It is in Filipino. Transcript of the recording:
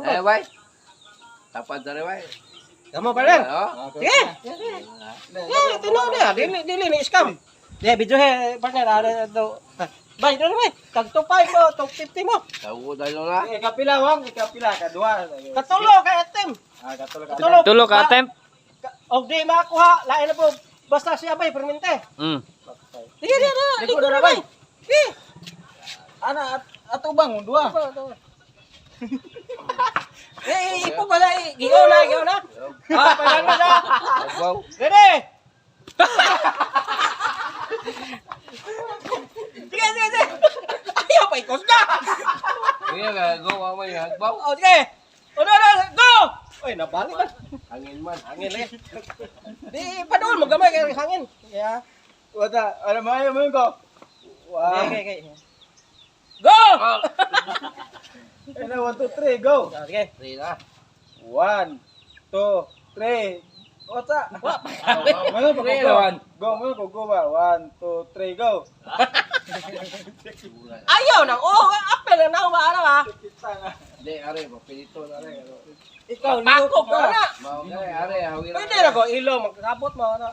Eh, bay. Tapad na rin, bay. Kamu pa rin. Oh. Sige. Yeah, tino niya. Dili dili ni scam. Yeah, video he partner ada do. Bay, do bay. Tag to 5 mo, to 50 mo. Tawo na yun na. Eh, kapila wang, kapila kadua. Katulo kay atem. Ah, katulo ka. Katulo. Tulo ka attempt. Og di makuha, lain na po. Basta siya bay permente. Mm. Sige, di na. Liko na bay. Sige. Ana at atubang dua. Eh, ipo pala eh. Giyo na, giyo na. Ah, palang na. Agbaw. Ready? Sige, sige, sige. Ayaw pa ikos ka. Sige, gagawa mo yung agbaw. O, sige. O, no, no, go! Uy, nabalik ba? Hangin man. Hangin eh. Di, padoon mo gamay kay hangin. Yeah. Wata, ano mo mo ko? Wow. Okay, okay, okay. Go! Ano, one, two, three, go. Sige. Sige na. One, two, three. Wa, Mga pa Three, go. Go, mga ko go ba? One, two, three, go. Ayaw nang. Oh, apel na ako ba? Ano ba? Hindi, are, mapilito na rin. Ano. Ikaw, ko ka. na. Mao ka hawira. Pwede na ko, ilo, magkakabot mo. Ano?